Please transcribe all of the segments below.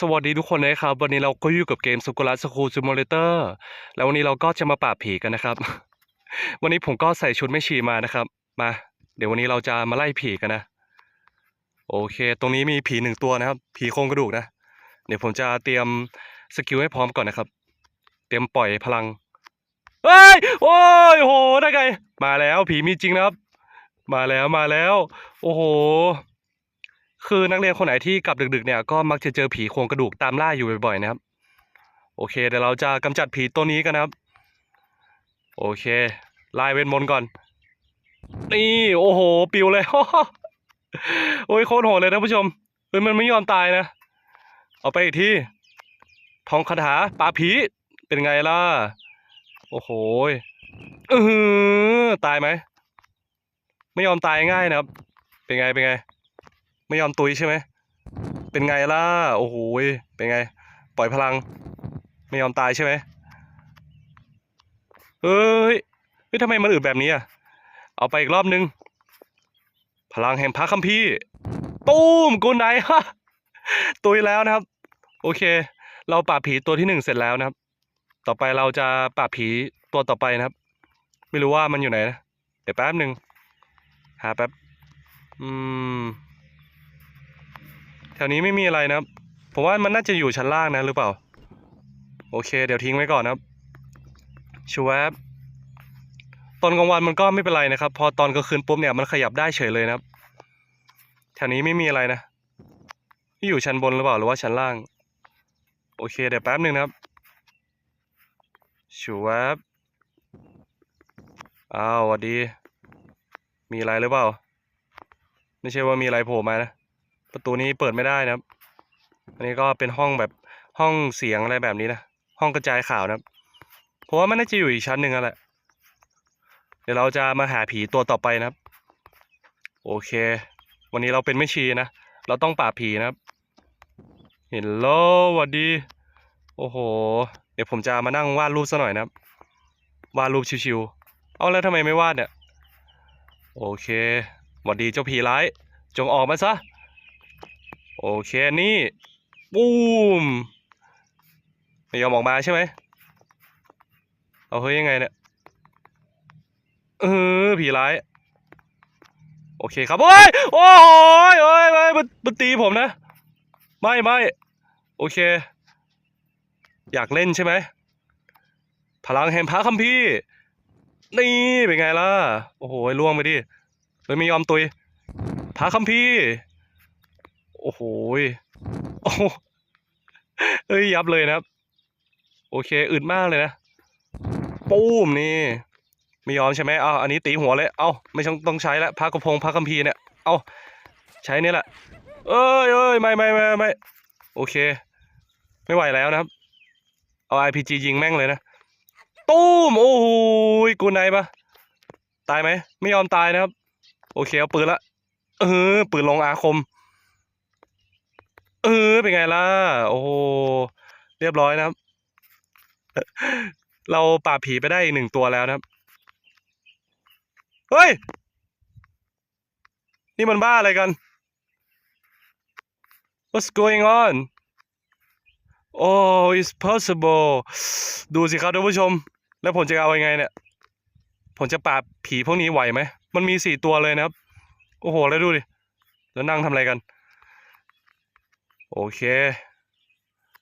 สวัสดีทุกคนนะครับ วันนี้เราก็อยู่กับเกม s กุ r a School Simulator แล้ววันนี้เราก็จะมาปราบผีกันนะครับ วันนี้ผมก็ใส่ชุดไม่ชีมานะครับ มา เดี๋ยววันนี้เราจะมาไล่ผีกันนะ โอเค ตรงนี้มีผีหนึ่งตัวนะครับ ผีโครงกระดูกนะ เดี๋ยวผมจะเตรียมสกิลให้พร้อมก่อนนะครับ เตรียมปล่อยพลังเฮ้ยโอ้ยโหได้ไงมาแล้วผีมีจริงนะครับ มาแล้วมาแล้ว โอ้โห คือนักเรียนคนไหนที่กลับดึกๆเนี่ยก็มักจะเจอผีโครงกระดูกตามล่าอยู่บ่อยๆนะครับ โอเคเดี๋ยวเราจะกำจัดผีตัวนี้กันนะครับ โอเคไล่เวทมนต์ก่อน นี่โอ้โหปิวเลยโอ้ยโคตรโหดเลยท่านผู้ชมเฮ้ยมันไม่ยอมตายนะ เอาไปอีกทีทองคาถาปราผีเป็นไงล่ะ โอ้โหเออตายไหม ไม่ยอมตายง่ายนะครับ เป็นไงเป็นไง ไม่ยอมตุยใช่ไหม เป็นไงล่ะ โอ้โห เป็นไง ปล่อยพลัง ไม่ยอมตายใช่ไหมเฮ้ยเฮ้ยทำไมมันอึดแบบนี้อะ เอาไปอีกรอบนึง พลังแห่งพระคัมภีร์ตูมกูไหนฮะ ตุยแล้วนะครับ โอเค เราปราบผีตัวที่หนึ่งเสร็จแล้วนะครับ ต่อไปเราจะปราบผีตัวต่อไปนะครับ ไม่รู้ว่ามันอยู่ไหนนะ เดี๋ยวแป๊บหนึ่งหาแป๊บ อืม วนี้ไม่มีอะไรนะครับ ผมว่ามันน่าจะอยู่ชั้นล่างนะหรือเปล่า โอเค เดี๋ยวทิ้งไว้ก่อนนะครับชูแวบตอนกลางวันมันก็ไม่เป็นไรนะครับ พอตอนกลางคืนปุ๊บเนี่ยมันขยับได้เฉยเลยนะครับ แถวนี้ไม่มีอะไรนะที่อยู่ชั้นบนหรือเปล่าหรือว่าชั้นล่าง โอเคเดี๋ยวแป๊บหนึ่งนะครับชูแวบอ้าวสวัสดี มีอะไรหรือเปล่า ไม่ใช่ว่ามีอะไรโผล่มานะ ประตูนี้เปิดไม่ได้นะครับ อันนี้ก็เป็นห้องแบบห้องเสียงอะไรแบบนี้นะ ห้องกระจายข่าวนะครับเพราะว่ามันน่าจะอยู่อีกชั้นหนึ่งแหละ เดี๋ยวเราจะมาหาผีตัวต่อไปนะครับ โอเค วันนี้เราเป็นไม่ชีนะ เราต้องปราบผีนะครับ เห็นโลสวัสดี โอ้โห เดี๋ยวผมจะมานั่งวาดรูปซะหน่อยนะครับ วาดรูปชิวๆ เอาแล้วทำไมไม่วาดเนี่ย โอเคสวัสดีเจ้าผีร้าย จงออกมาซะ โอเคนี่ปูมไม่ยอมออกมาใช่ไหมเอาเฮ้ยยังไงเนี่ยเออผีร้าย โอเคครับ โอ้ยโอ้ยโอ้ยโอ้ยมันมันตีผมนะ ไม่ไม่โอเค อยากเล่นใช่ไหมพลังแห่งพระคัมภีร์นี่เป็นไงล่ะ โอ้โหล่วงไปดิเลยไม่ยอมตุยพระคัมภีร์ โอ้โหโอ้เฮ้ยยับเลยนะครับ โอเคอึดมากเลยนะปูมนี่ไม่ยอมใช่ไหมเอาอันนี้ตีหัวเลย เอาไม่ต้องต้องใช้แล้วพระกระพงพระคัมภีร์เนี่ย เอาใช้นี่แหละ เอ้ยเอ้ยไม่ไม่ไม่ไม่โอเค ไม่ไหวแล้วนะครับ เอา RPG ยิงแม่งเลยนะ ตูมโอ้โหกูไหนปะตายไหม ไม่ยอมตายนะครับ โอเคเอาปืนละ เออปืนลงอาคม เป็นไงล่ะ โอ้โห เรียบร้อยนะครับ เราปราบผีไปได้อีกหนึ่งตัวแล้วนะครับ เฮ้ย นี่มันบ้าอะไรกัน What's going on Oh it's possible ดูสิครับท่านผู้ชม แล้วผมจะเอายังไงเนี่ย ผมจะปราบผีพวกนี้ไหวไหม มันมีสี่ตัวเลยนะครับ โอ้โห แล้วดูดิ แล้วนั่งทำอะไรกัน โอเค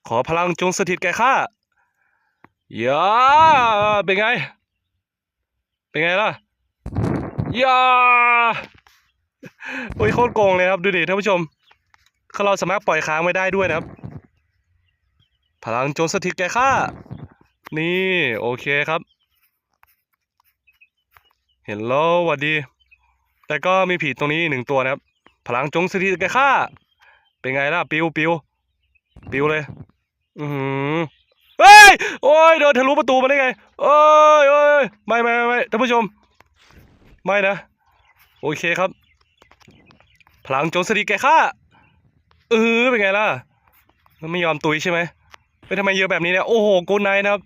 ขอพลังจงสถิตแก่ข้าอย่าเป็นไง เป็นไงล่ะอย่าโอ้ยโคตรโกงเลยครับดูดิท่านผู้ชมเขาเราสามารถปล่อยค้างไว้ได้ด้วยนะครับ พลังจงสถิตแก่ข้านี่โอเคครับ เห็นแล้วหวัดดี แต่ก็มีผีตรงนี้หนึ่งตัวนะครับ พลังจงสถิตแก่ข้า เป็นไงล่ะ ปิวปิวปิวเลย อือหือเฮ้ย โอ้ยเดินทะลุประตูมาได้ไงเอ้ยเอ้ยไม่ไม่ไม่ไมท่านผู้ชม ไม่นะ โอเคครับ พลังโจงสถิแก่ข้าเออเป็นไงล่ะ มันไม่ยอมตุยใช่ไหมไปทำไมเยอะแบบนี้เนี่ย โอ้โหกูไนนะครับ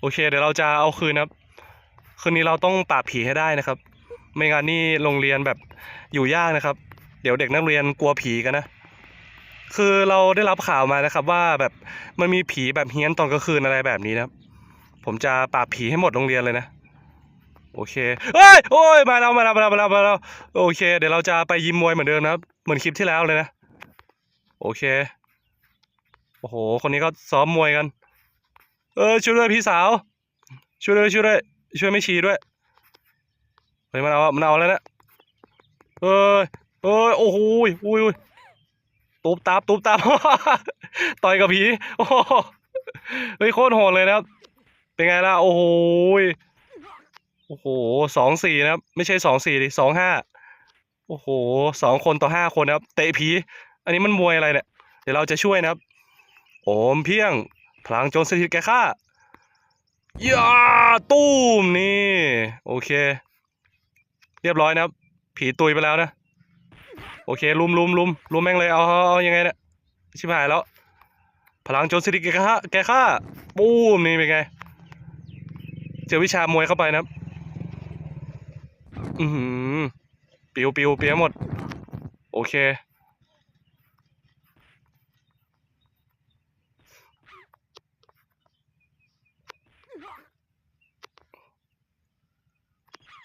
โอเค เดี๋ยวเราจะเอาคืนนะครับ คืนนี้เราต้องปราบผีให้ได้นะครับ ไม่งั้นนี่โรงเรียนแบบอยู่ยากนะครับ เดี๋ยวเด็กนักเรียนกลัวผีกันนะ คือเราได้รับข่าวมานะครับว่าแบบมันมีผีแบบเฮี้ยนตอนกลางคืนอะไรแบบนี้นะครับ ผมจะปราบผีให้หมดโรงเรียนเลยนะ โอเคเฮ้ยโอ้ยมาแล้วมาแล้วมาแล้วมาแล้วมาแล้วโอเค เดี๋ยวเราจะไปยิมมวยเหมือนเดิมนะครับ เหมือนคลิปที่แล้วเลยนะ โอเค โอ้โห คนนี้ก็ซ้อมมวยกัน เออช่วยด้วยพี่สาว ช่วยด้วยช่วยด้วยช่วยไม่ชีด้วยเฮ้ยมันเอามันเอาแล้วนะเอ้ยเอ้ยโอ้โหยอุ้ยอุ้ย ตูบตาบตูบตาบ ต่อยกับผีโอ้โหเฮ้ยโคตรโหดเลยนะครับ เป็นไงล่ะ โอ้โหโอ้โหสองสี่นะครับ ไม่ใช่สองสี่ดิสองห้าโอ้โหสองคนต่อห้าคนนะครับ เตะผี อันนี้มันมวยอะไรเนี่ย เดี๋ยวเราจะช่วยนะครับ โอมเพียง พลังโจรสถิตแก่ข้ายาตู้มนี่ โอเค เรียบร้อยนะครับ ผีตุยไปแล้วนะ โอเคลุมลุมลุมลุมแม่งเลยเอาเอาเอายังไงเนี่ยชิบหายแล้ว พลังโจรสถิแก่าแก่าปูมนี่เป็นไง เจอวิชามวยเข้าไปนะอือหือปิวปิวเปียหมด โอเค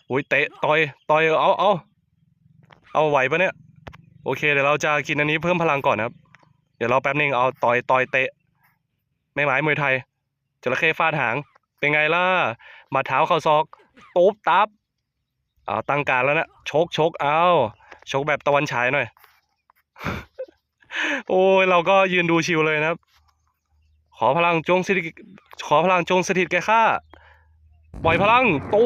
โอ้ยเตะต่อยต่อยเอาเอาเอาไหวปะเนี่ย โอเคเดี๋ยวเราจะกินอันนี้เพิ่มพลังก่อนนะครับ เดี๋ยวเราแป๊บนึงเอาต่อยต่อยเตะแม่ไม้มวยไทยจระเข้ฟาดหาง เป็นไงล่ะมาเท้าเข่าซอกตุ๊บตับเอาตั้งการแล้วนะชกชกเอาชกแบบตะวันฉายหน่อย โอ้ยเราก็ยืนดูชิวเลยนะครับ ขอพลังจงสถิตขอพลังจงสถิตแก่ข้าปล่อยพลังตู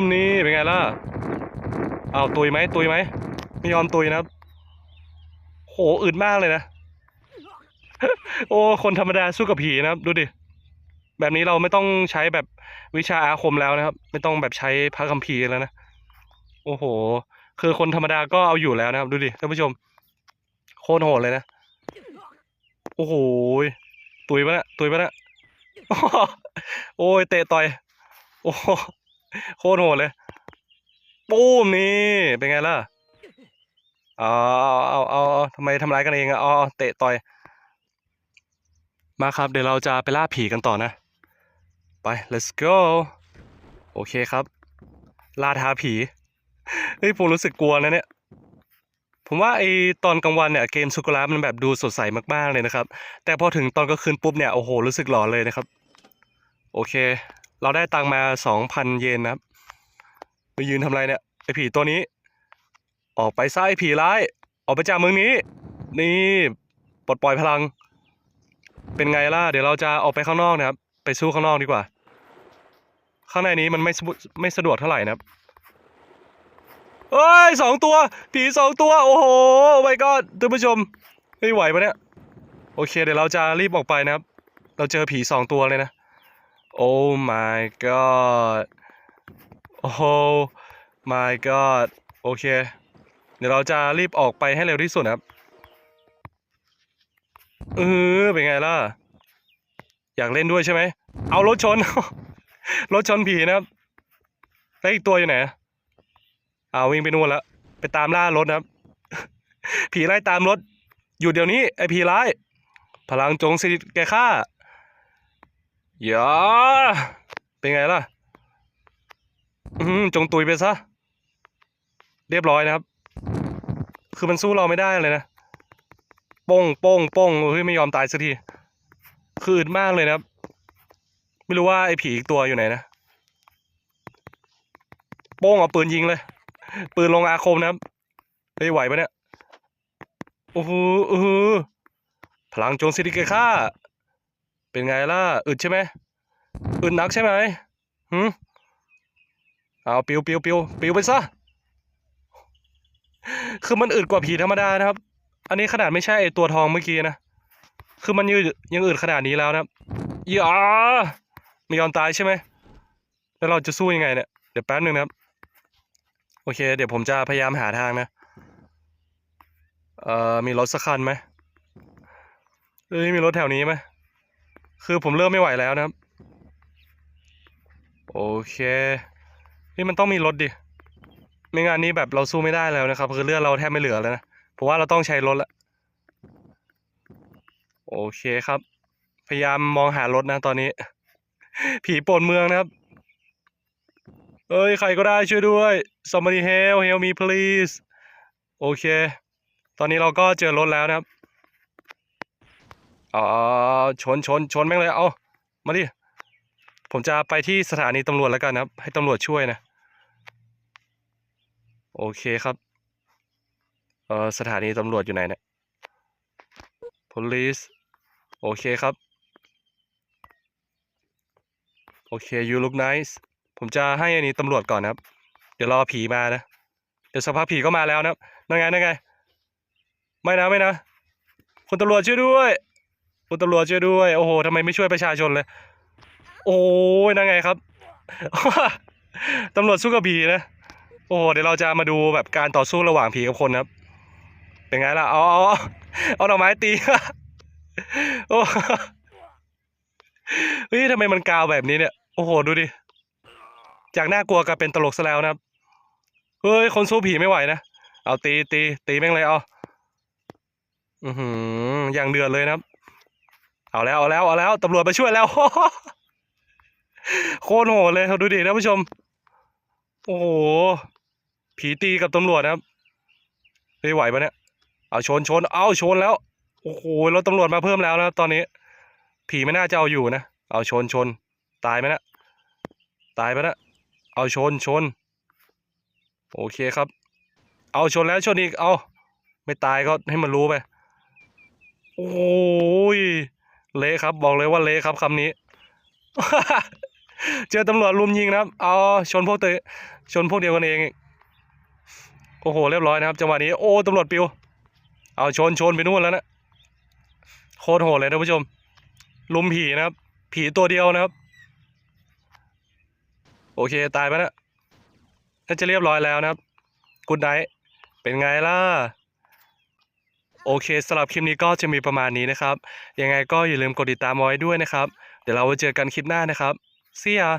มนี่เป็นไงล่ะเอาวตุยไหมตุยไหมไม่ยอมตุยนะครับ โหอึดมากเลยนะ โอ้ คนธรรมดาสู้กับผีนะครับ ดูดิ แบบนี้เราไม่ต้องใช้แบบวิชาอาคมแล้วนะครับ ไม่ต้องแบบใช้พระคัมภีร์แล้วนะ โอ้โห คือคนธรรมดาก็เอาอยู่แล้วนะครับ ดูดิท่านผู้ชม โคตรโหดเลยนะ โอ้โห ตุยปะตุยปะโอ้ย เตะต่อย โอ้โหโคตรโหดเลย ปู้มนี่ เป็นไงล่ะ อาเอาเอาเอาทำไมทำร้ายกันเองอะอเอเตะต่อย มาครับ เดี๋ยวเราจะไปล่าผีกันต่อนะ ไป let's go โอเคครับล่าท้าผีเฮ้ยผมรู้สึกกลัวนะเนี่ยผมว่าไอตอนกลางวันเนี่ยเกมสุกุระมันแบบดูสดใสมากๆเลยนะครับ แต่พอถึงตอนกลางคืนปุ๊บเนี่ยโอ้โหรู้สึกหลอนเลยนะครับ โอเค เราได้ตังมาสองพันเยนนะครับไปยืนทำไรเนี่ยไอผีตัวนี้ ออกไปซะไอผีร้าย ออกไปจากเมืองนี้ นี่ปลดปล่อยพลัง เป็นไงล่ะ เดี๋ยวเราจะออกไปข้างนอกนะครับ ไปสู้ข้างนอกดีกว่า ข้างในนี้มันไม่ไม่สะดวกเท่าไหร่นะครับเอ้ยสองตัว ผีสองตัว โอ้โหไ my god ท่านผู้ชมไม่ไหวปะเนี่ย โอเค เดี๋ยวเราจะรีบออกไปนะครับ เราเจอผีสองตัวเลยนะ โอ้ my god โอ้ my god โอเค ดี๋ยวเราจะรีบออกไปให้เร็วที่สุดครับ เออเป็นไงล่ะ อยากเล่นด้วยใช่ไหม เอารถชน รถชนผีนะครับแล้วอีกตัวอยู่ไหนเอาวิ่งไปนู่นแล้ว ไปตามล่ารถนะครับ ผีไล่ตามรถ อยู่เดี๋ยวนี้ไอผีร้าย พลังจงสิริแก่ข้าอย่าเป็นไงล่ะอืมจงตุยไปซะ เรียบร้อยนะครับ คือมันสู้เราไม่ได้เลยนะป้งป้งป้งเฮ้ยไม่ยอมตายสักที คืออึดมากเลยนะครับ ไม่รู้ว่าไอ้ผีอีกตัวอยู่ไหนนะโป้งเอาปืนยิงเลย ปืนลงอาคมนะครับเฮ้ยไหวปะเนี่ยโอ้โหโอ้โหพลังโจงสิริเกค่าเป็นไงล่ะอึดใช่ไหมอึดนักใช่ไหมหืมเอาปิวปิวปิวปิวไปซะ คือมันอึดกว่าผีธรรมดานะครับ อันนี้ขนาดไม่ใช่ไอตัวทองเมื่อกี้นะ คือมันยังอึดยังอึดขนาดนี้แล้วนะครับอย่าไม่ยอมตายใช่ไหม แล้วเราจะสู้ยังไงเนี่ย เดี๋ยวแป๊บนึงนะครับ โอเค เดี๋ยวผมจะพยายามหาทางนะ เอ่อ มีรถสักคันไหมเอ้ย มีรถแถวนี้ไหม คือผมเริ่มไม่ไหวแล้วนะครับ โอเค นี่มันต้องมีรถดิ ไม่งั้นนี้แบบเราสู้ไม่ได้แล้วนะครับ คือเลือดเราแทบไม่เหลือแล้วนะผมว่าเราต้องใช้รถละโอเคครับ พยายามมองหารถนะตอนนี้ ผีปนเมืองนะครับ เอ้ยใครก็ได้ช่วยด้วย somebody help help me please โอเค ตอนนี้เราก็เจอรถแล้วนะครับอาเอาชนชนชนแม่งเลยเอามาดิผมจะไปที่สถานีตำรวจแล้วกันนะครับ ให้ตำรวจช่วยนะ โอเคครับเออสถานีตำรวจอยู่ไหนเนี่ย police โอเคครับ โอเค you look nice ผมจะให้อันนี้ตำรวจก่อนนะครับ เดี๋ยวรอผีมานะ เดี๋ยวสักพักผีก็มาแล้วนะนั่นไงนั่นไง ไม่นะไม่นะ คุณตำรวจช่วยด้วย คุณตำรวจช่วยด้วย โอ้โหทำไมไม่ช่วยประชาชนเลย โอ้ยนั่นไงครับ ตำรวจสู้กับผีนะ โอ้โหเดี๋ยวเราจะมาดูแบบการต่อสู้ระหว่างผีกับคนครับ เป็นไงล่ะเอาเอาเอาเอาหน่อไม้ตี โอ้เฮ้ยทำไมมันกาวแบบนี้เนี่ย โอ้โห ดูดิ จากน่ากลัวกลายเป็นตลกซะแล้วนะครับ เฮ้ย คนสู้ผีไม่ไหวนะ เอาตีตีตีแม่งเลยเอา อือหือ อย่างเดือดเลยนะครับ เอาแล้วเอาแล้วเอาแล้วตำรวจมาช่วยแล้ว โคตรโหดเลยครับดูดิท่านผู้ชม โอ้โห ผีตีกับตำรวจนะครับเฮ้ยไหวปะเนี่ยเอาชนชนเอาชนแล้วโอ้โหรถตำรวจมาเพิ่มแล้วนะตอนนี้ ผีไม่น่าจะเอาอยู่นะเอาชนชน ตายไหมนะตายไปนะเอาชนชน โอเคครับ เอาชนแล้วชนอีกเอาไม่ตายก็ให้มันรู้ไปโอ้ยเละครับบอกเลยว่าเละครับคำนี้ เจอตำรวจลุมยิงนะครับ เอาชนพวกเตะชนพวกเดียวกันเอง โอ้โหเรียบร้อยนะครับจังหวะนี้โอ้ตำรวจปิว เอาชนชนไปนู่นแล้วนะโคตรโหดเลยท่านผู้ชม ลุมผีนะครับ ผีตัวเดียวนะครับ โอเคตายไปแล้วน่าจะเรียบร้อยแล้วนะครับกุดไนท์เป็นไงล่ะโอเคสำหรับคลิปนี้ก็จะมีประมาณนี้นะครับ ยังไงก็อย่าลืมกดติดตามไว้ด้วยนะครับ เดี๋ยวเราไว้เจอกันคลิปหน้านะครับ See ya